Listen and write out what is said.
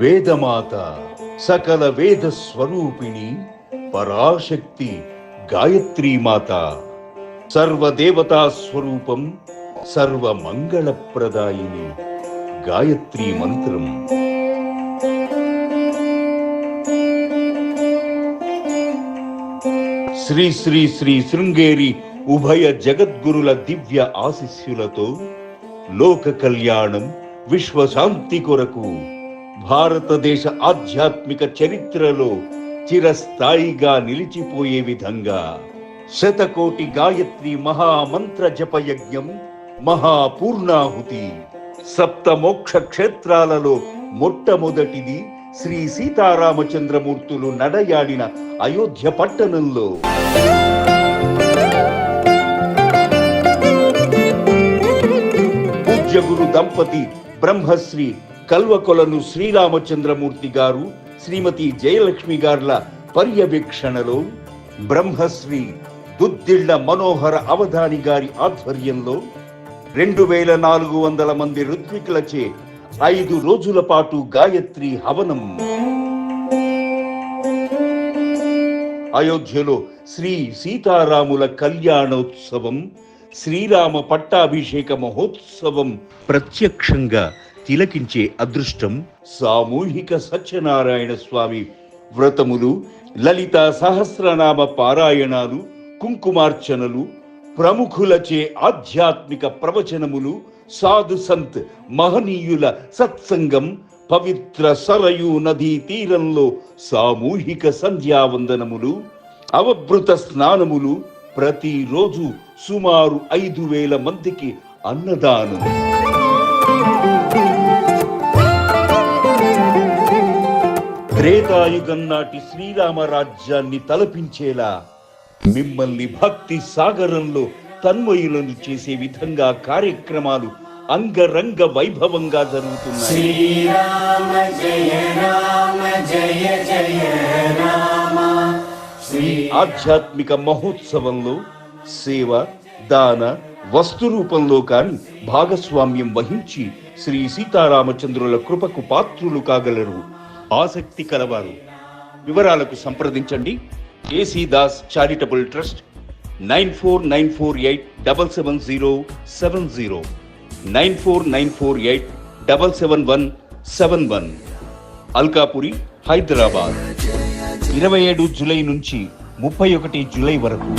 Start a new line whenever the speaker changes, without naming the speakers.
వేదమాత సకల వేద స్వరూపిణి పరాశక్తి గాయత్రీ మాత సర్వదేవతా స్వరూపం సర్వమంగళప్రదాయిని గాయత్రీ మంత్రం. శ్రీ శ్రీ శ్రీ శృంగేరి ఉభయ జగద్గురుల దివ్య ఆశిస్సులతో లోక కళ్యాణం విశ్వశాంతి కొరకు భారతదేశ ఆధ్యాత్మిక చరిత్రలో చిరస్థాయిగా నిలిచిపోయే విధంగా శతకోటి గాయత్రి మహామంత్ర జపయజ్ఞం మహాపూర్ణాహుతి సప్త మోక్ష క్షేత్రాలలో మొట్టమొదటిది శ్రీ సీతారామచంద్రమూర్తులు నడయాడిన అయోధ్య పట్టణంలో. పూజ్య గురు దంపతి బ్రహ్మశ్రీ కల్వకొలను శ్రీరామచంద్రమూర్తి గారు శ్రీమతి జయలక్ష్మి గార్ల పర్యవేక్షణలో బ్రహ్మశ్రీ దుద్దిళ్ళ మనోహర అవధాని గారి ఆధ్వర్యంలో రెండు వేల నాలుగు వందల మంది ఋత్వికులచే ఐదు రోజుల పాటు గాయత్రి హవనం. అయోధ్యలో శ్రీ సీతారాముల కళ్యాణోత్సవం శ్రీరామ పట్టాభిషేక మహోత్సవం ప్రత్యక్షంగా తిలకించే అదృష్టం. సామూహిక సత్యనారాయణ స్వామి వ్రతములు లలిత సహస్రనామ పారాయణాలు కుంకుమార్చనలు ప్రముఖులచే ఆధ్యాత్మిక ప్రవచనములు సాధు సంత్ మహనీయుల సత్సంగం పవిత్ర సరయు నదీ తీరంలో సామూహిక సంధ్యావందనములు అవభృత స్నానములు ప్రతిరోజు సుమారు ఐదు వేల మందికి అన్నదానం త్రేతాయుగం నాటి శ్రీరామ రాజ్యాన్ని తలపించేలా మిమ్మల్ని భక్తి సాగరంలో తన్మయులను చేసే విధంగా కార్యక్రమాలు అంగరంగ వైభవంగా జరుగుతున్నాయి.
శ్రీ
ఆధ్యాత్మిక మహోత్సవంలో సేవ దాన వస్తు రూపంలో కాని భాగస్వామ్యం వహించి శ్రీ సీతారామచంద్రుల కృపకు పాత్రులు కాగలరు. ఆసక్తి కలవారు. వివరాలకు సంప్రదించండి. AC Das charitable trust nine four nine four eight double seven zero seven zero. Nine four nine four eight double seven one seven one. Alkapuri Hyderabad. ఇరవై ఏడు జూలై నుంచి ముప్పై ఒకటి జూలై వరకు.